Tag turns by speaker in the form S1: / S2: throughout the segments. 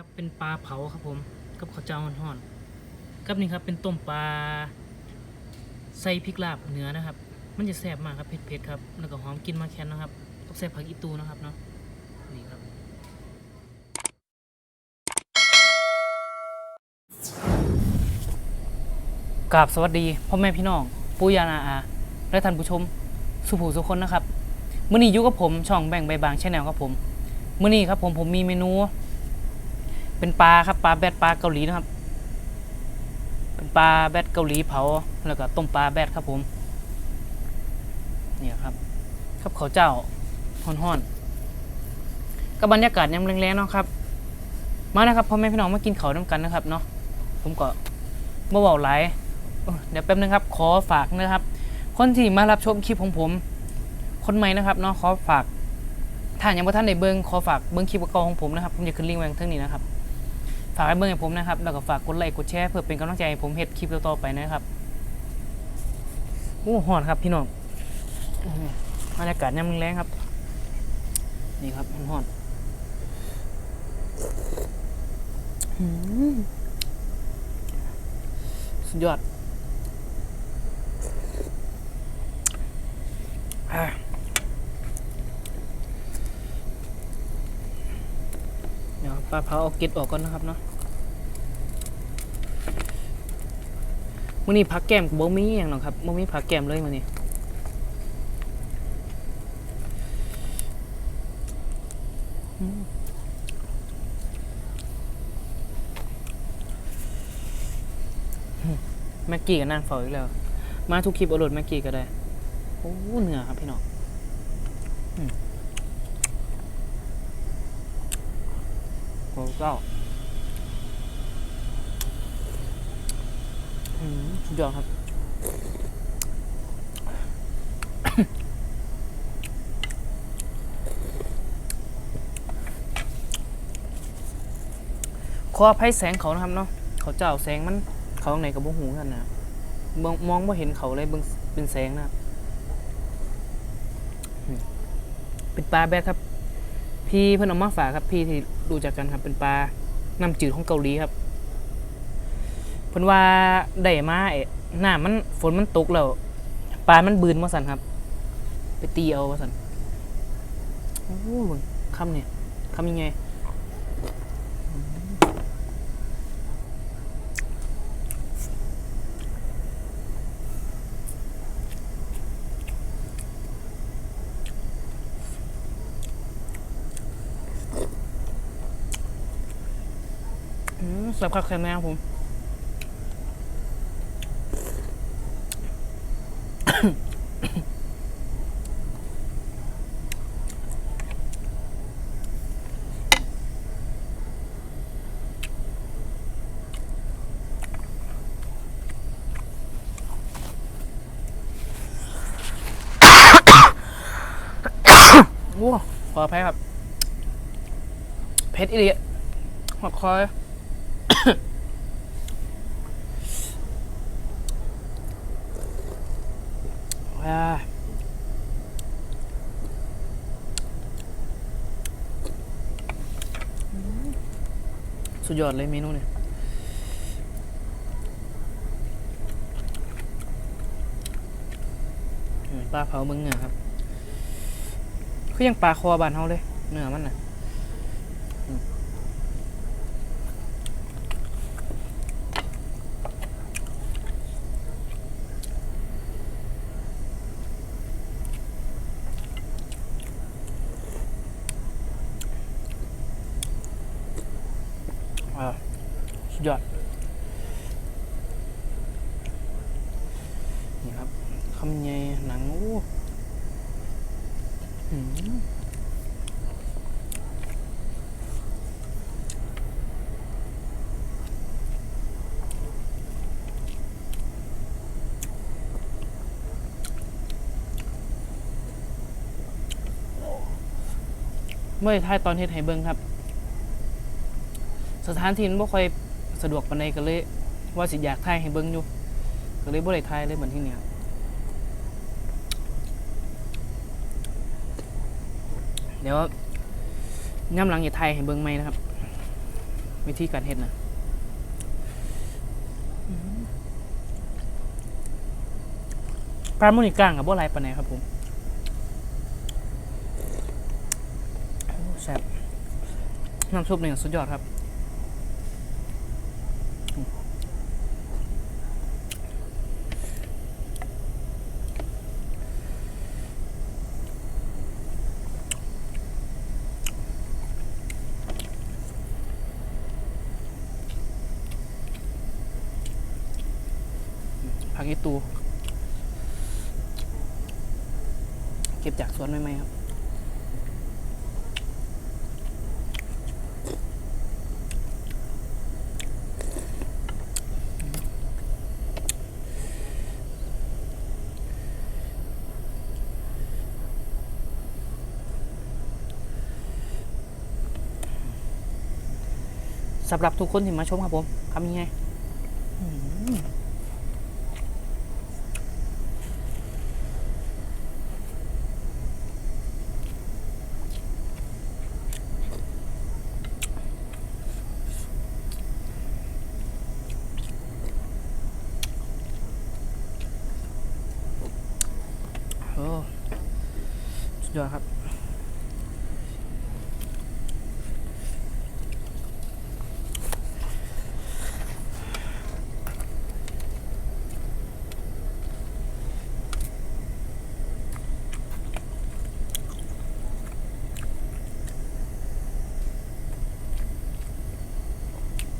S1: ครับเป็นปลาเผาครับผมกับข้าวเจ้าห่อนๆกับนี่ครับเป็นต้มปลาใส่พริกลาบเนื้อนะครับ มันจะแซ่บมากครับเผ็ดๆครับแล้วก็หอมกลินมาแคนนะครับต้องใส่ผักอีตูนะครับเนาะนี่ครับกราบสวัสดีพ่อแม่พี่น้องปู่ย่านาอา และท่านผู้ชมสุภูสุคนนะครับมื้อนี้อยู่กับผมช่องแบ่งใบบางชแนลครับผมมื้อนี้ครับผมผมมีเมนู เป็นปลาครับปลาแบดปลาเกาหลีนะครับ เป็นปลาแบดเกาหลีเผาแล้วก็ต้มปลาแบดครับผมนี่ครับครับเขาเจ้าห่อนๆกับรรยากาศยามแรงๆเนาะครับ มานะครับพ่อแม่พี่น้องมากินข้าวน้ำกันนะครับเนาะผมก็บ่เว้าหลายเออเดี๋ยวแป๊บนึงครับ ขอฝากนะครับ คนที่มารับชมคลิปของผม คนใหม่นะครับเนาะขอฝากถ้ายังบ่ท่านได้เบิ่งขอฝากเบิ่งคลิปเก่าของผมนะครับผมจะขึ้นลิงก์ไว้ข้างนี้นะครับ ฝากให้เบิ่งให้ผมนะครับ แล้วก็ฝากกดไลค์กดแชร์เพื่อเป็นกำลังใจให้ผมเฮ็ดคลิปต่อๆไปนะครับโอ้หอนครับพี่น้องบรรยากาศยามแรงครับ นี่ครับหอนๆอื้อหือสุดยอดเดี๋ยวปลาเผาเอาเกล็ดออกก่อนนะครับเนาะ มื้อนี้ผักแก้มบ่มีอย่างหรอกครับบ่มีผักแก้มเลยมื้อนี้แม็กกี้ก็นั่งเฝ้าอีกแล้ว มาทุกคลิปเอาหลดแม็กกี้ก็ได้ โอ้เหนือครับพี่น้องโอ้เจ้าอืม สุดยอดครับ ขออภัยแสงเขานะครับเนาะเขาเจ้าแสงมันเขาตรงไหนกับบุหูกันนะมองมองว่าเห็นเขาเลยเป็นแสงนะครับเป็นปลาแบดครับ พี่เพื่อนเอามาฝากครับ พี่ที่ดูจากกันครับเป็นปลาน้ำจืดของเกาหลีครับ เพิ่นว่าได้มาไอ้หน้ามันฝนมันตกแล้วปลามันบืนมาสั่นครับ ไปตีเอามาสั่นโอ้โหเบิ่งคำเนี่ยคำยังไงสับคักแข็งแรงครับผม โอ้ขออภัยครับเพชรอีเดียหัวคอยอ่าสุดยอดเลยเมนูเนี่ยปลาเผาเมืองเหนือครับ คือยังปลาคอบานเฮาเลยเนื้อมันน่ะอ่าสุดยอด นี่ครับคำใหญ่หนังโอ้อืม เมื่อท้ายตอนเฮ็ดให้เบิ่งครับ สถานที่มันบ่ค่อยสะดวกปานใดก็เลย ว่าสิอยากถ่ายให้เบิ่งอยู่ก็เลยบ่ได้ถ่ายเลยเหมือนที่เนี่ยครับเดี๋ยวย่ำหลังอย่าถ่ายให้เบิ่งใหม่นะครับ วิธีการเฮ็ดนะอืมปลาหมึกกลางกับบ่ไรปานไหนครับผมโอ้แซ่บ น้ำซุปนี่สุดยอดครับ ผักอีตู เก็บจากสวนใหม่ๆครับ สำหรับทุกคนที่มาชมครับผมทำยังไงโอ้สุดยอดครับ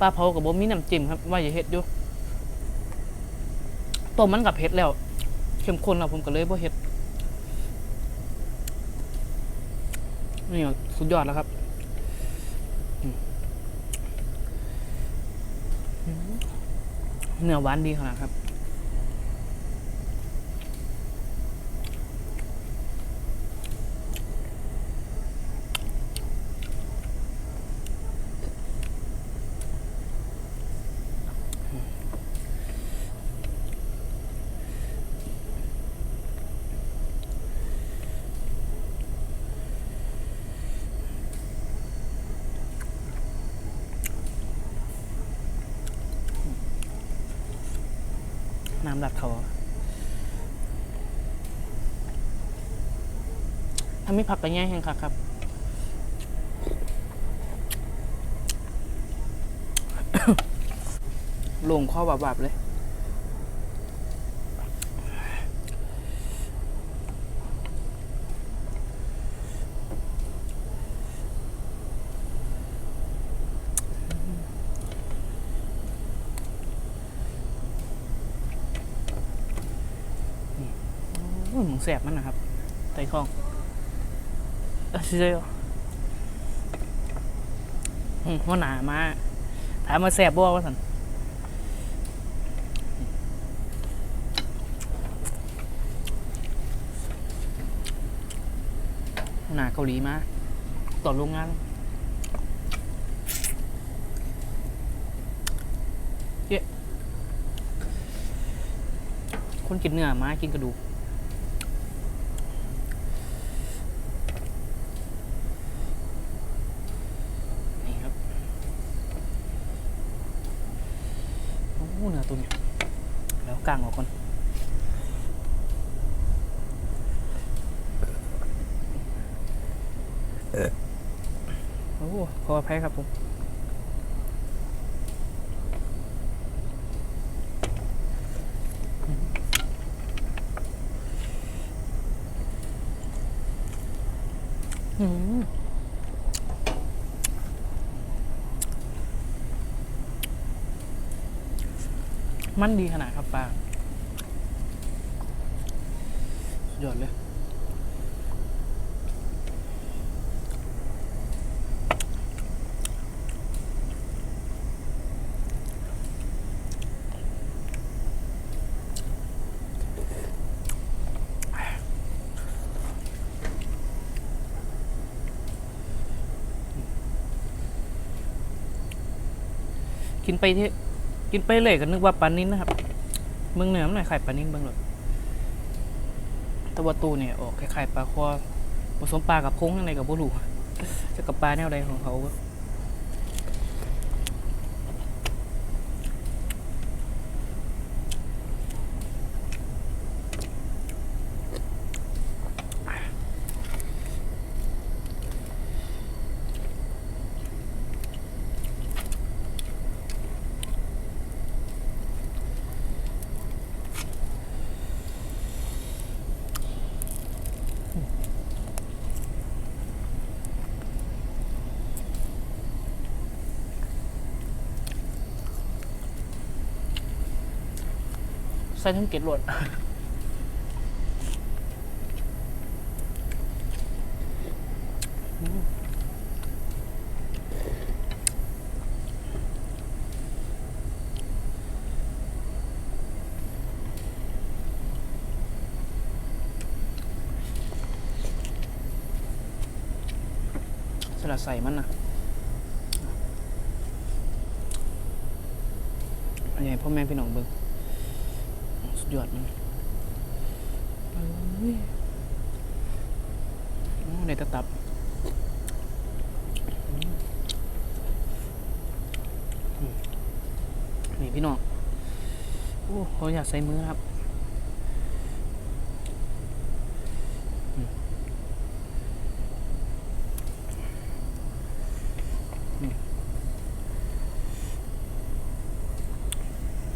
S1: ปลาเผากับบ่มีน้ำจิ้มครับ ว่าอย่าเฮ็ดอยู่ต้มมันกับเผ็ดแล้ว เข้มข้นแล้วผมก็เลยบ่เฮ็ดนี่สุดยอดแล้วครับเนื้อหวานดีขนาดครับ น้ำดัดเขาถ้าไม่ผักกระแย่แห้งค่ะครับ ลงข้อบาบๆเลย อุ้ยมึงแสบมันนะครับไตข้องเออเซลอืมว่าหนามาถามมาแสบบ่ว่าสันหนาเกาหลีมาต่อโรงงานเย้คนกินเนื้อมากินกระดูก นี่ครับ โอ้เนื้อตัวนี้แล้วกลางออกก่อนโอ้ขออภัยครับผมอืม มันดีขนาดครับปลาสุดยอดเลยกินไปที่ กินไปเลยก็นึกว่าปลานิ้นนะครับเมืองเหนือมหน่อยไข่ปลานิ้นเบ้างหลยแตะวัตูเนี่ยออกคล้ายๆปลาคอผสมปลากับพงอะไรกับบุรูจะกับปลาแนวใดของเขา ส่ทั้งเกล็ดรวดสลัดใส่มันนะอันนี้พ่อแม่พี่น้องเบิ่ง สุดยอดมันเอ้ยโอ้ในตะตับอืมอืมนี่พี่น้องโอ้เขาอยากใส่มือครับอืมอืม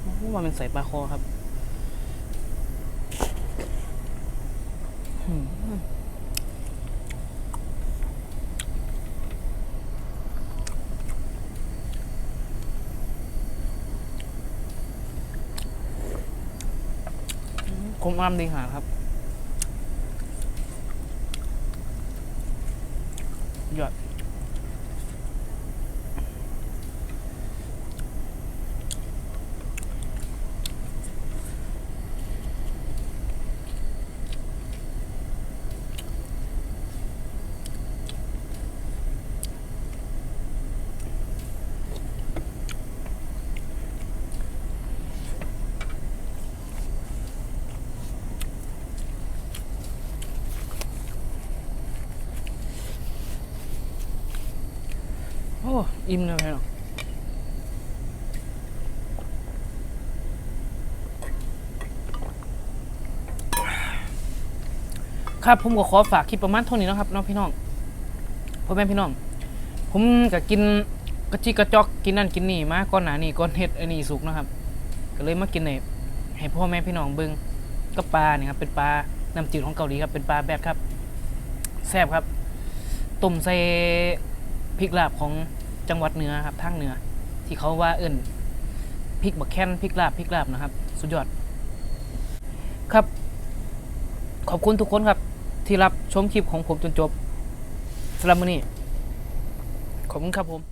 S1: โอ้ว่ามันใส่ปลาคอครับอืม คมอ้ามดีหาครับ อ้อิ่มเลยพี่น้องครับผมก็ขอฝากคลิปประมาณเท่านี้นะครับน้องพี่น้องพ่อแม่พี่น้อง ผมก็กินกระจิกระจอกกินนั่นกินนี่มาก่อนหนานี้ก่อนเฮ็ดอันนี้สุกนะครับ ก็เลยมากินในให้พ่อแม่พี่น้องเบิ่งก็ปลาเนี่ยครับเป็นปลาน้ำจืดของเกาหลีครับเป็นปลาแบบครับแซ่บครับต้มใส่พริกลาบของ จังหวัดเหนือครับทางเหนือ ที่เขาว่าเอิ่นพริกบักแคนพริกลาบพริกลาบนะครับ สุดยอด ครับ ขอบคุณทุกคนครับ ที่รับชมคลิปของผมจนจบสำหรับมื้อนี้ขอบคุณครับผม